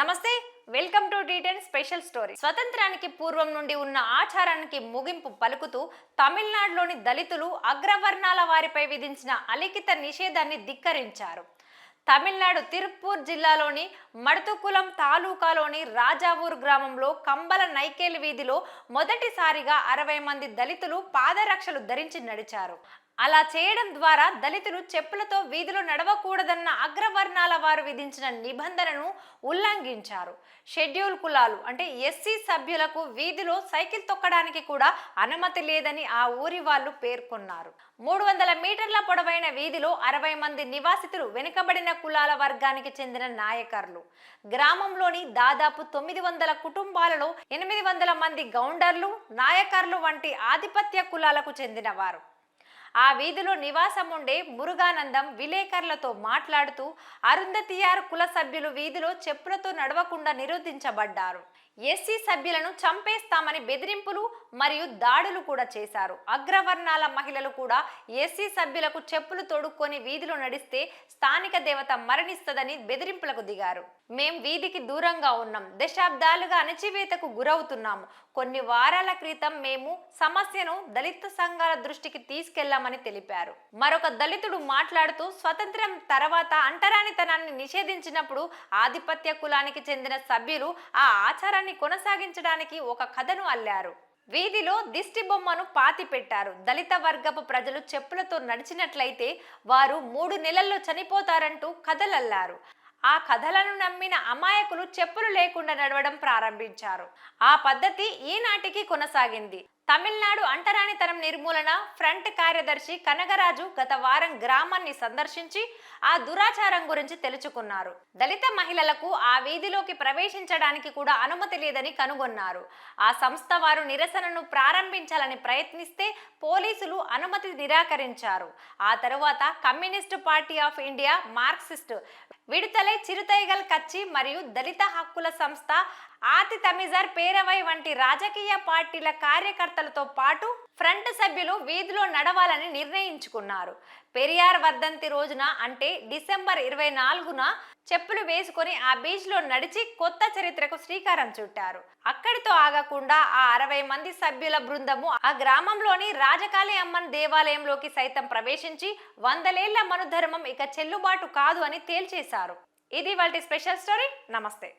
నమస్తే welcome to detail special story. స్వతంత్రానికి పూర్వం నుండి ఉన్న ఆచారానికి ముగింపు పలుకుతూ తమిళనాడులోని దళితులు అగ్రవర్ణాల వారిపై విధించిన అలిఖిత నిషేధాన్ని ధిక్కరించారు. తమిళనాడు తిరుపూర్ జిల్లాలోని మడుతుకులం తాలూకాలోని రాజావూర్ గ్రామంలో కంబల నైకేల్ వీధిలో మొదటిసారిగా అరవై మంది దళితులు పాదరక్షలు ధరించి నడిచారు. అలా చేయడం ద్వారా దళితులు చెప్పులతో వీధిలో నడవకూడదన్న అగ్రవర్ణాల వారు విధించిన నిబంధనను ఉల్లంఘించారు. షెడ్యూల్ కులాలు అంటే ఎస్సీ సభ్యులకు వీధిలో సైకిల్ తొక్కడానికి కూడా అనుమతి లేదని ఆ ఊరి వాళ్ళు పేర్కొన్నారు. మూడు వందల మీటర్ల పొడవైన వీధిలో అరవై మంది నివాసితులు వెనుకబడిన కులాల వర్గానికి చెందిన నాయకర్లు. గ్రామంలోని దాదాపు తొమ్మిది వందల కుటుంబాలలో ఎనిమిది వందల మంది గౌండర్లు నాయకర్లు వంటి ఆధిపత్య కులాలకు చెందినవారు. ఆ వీధిలో నివాసం ఉండే మురుగానందం విలేకరులతో మాట్లాడుతూ అరుంధతియార్ కుల సభ్యులు వీధిలో చెప్పులతో నడవకుండా నిరోధించబడ్డారు. ఎస్సీ సభ్యులను చంపేస్తామని బెదిరింపులు మరియు దాడులు కూడా చేశారు. అగ్రవర్ణాల మహిళలు కూడా ఎస్సీ సభ్యులకు చెప్పులు తొడుక్కొని వీధిలో నడిస్తే స్థానిక దేవత మరణిస్తుందని బెదిరింపులకు దిగారు. మేం వీధికి దూరంగా ఉన్నాం. దశాబ్దాలుగా అణచివేతకు గురవుతున్నాము. కొన్ని వారాల క్రితం మేము సమస్యను దళిత సంఘాల దృష్టికి చేశామని తెలిపారు. మరొక దళితుడు మాట్లాడుతూ స్వతంత్రం తర్వాత అంటరానితనాన్ని నిషేధించినప్పుడు ఆధిపత్య కులానికి చెందిన సభ్యులు ఆ ఆచారాన్ని కొనసాగించడానికి ఒక కథను అల్లారు. వీధిలో దిష్టి బొమ్మను పాతి పెట్టారు. దళిత వర్గపు ప్రజలు చెప్పులతో నడిచినట్లయితే వారు మూడు నెలల్లో చనిపోతారంటూ కథలల్లారు. ఆ కథలను నమ్మిన అమాయకులు చెప్పులు లేకుండా నడవడం ప్రారంభించారు. ఆ పద్ధతి ఈనాటికి కొనసాగింది. తమిళనాడు అంటరానితనం నిర్మూలన ఫ్రంట్ కార్యదర్శి కనగరాజు గత వారం గ్రామాన్ని సందర్శించి ఆ దురాచారం గురించి తెలుసుకున్నారు. దళిత మహిళలకు ఆ వీధిలోకి ప్రవేశించడానికి కూడా అనుమతి లేదని కనుగొన్నారు. ఆ సంస్థ వారు నిరసనను ప్రారంభించాలని ప్రయత్నిస్తే పోలీసులు అనుమతి నిరాకరించారు. ఆ తరువాత communist party of India Marxist Viduthalai Chiruthaigal Katchi మరియు దళిత హక్కుల సంస్థ ఆతి తమిజర్ పేరవై వంటి రాజకీయ పార్టీల కార్యకర్త కార్యకర్తలతో పాటు ఫ్రంట్ సభ్యులు వీధిలో నడవాలని నిర్ణయించుకున్నారు. పెరియార్ వర్ధంతి రోజున అంటే డిసెంబర్ ఇరవై నాలుగున చెప్పులు వేసుకొని ఆ బీచ్లో నడిచి కొత్త చరిత్రకు శ్రీకారం చుట్టారు. అక్కడితో ఆగకుండా ఆ అరవై మంది సభ్యుల బృందము ఆ గ్రామంలోని రాజకాళి అమ్మన్ దేవాలయంలోకి సైతం ప్రవేశించి వందలేళ్ళ మనుధర్మం ఇక చెల్లుబాటు కాదు అని తేల్చేశారు. ఇది వాళ్ళ స్పెషల్ స్టోరీ. నమస్తే.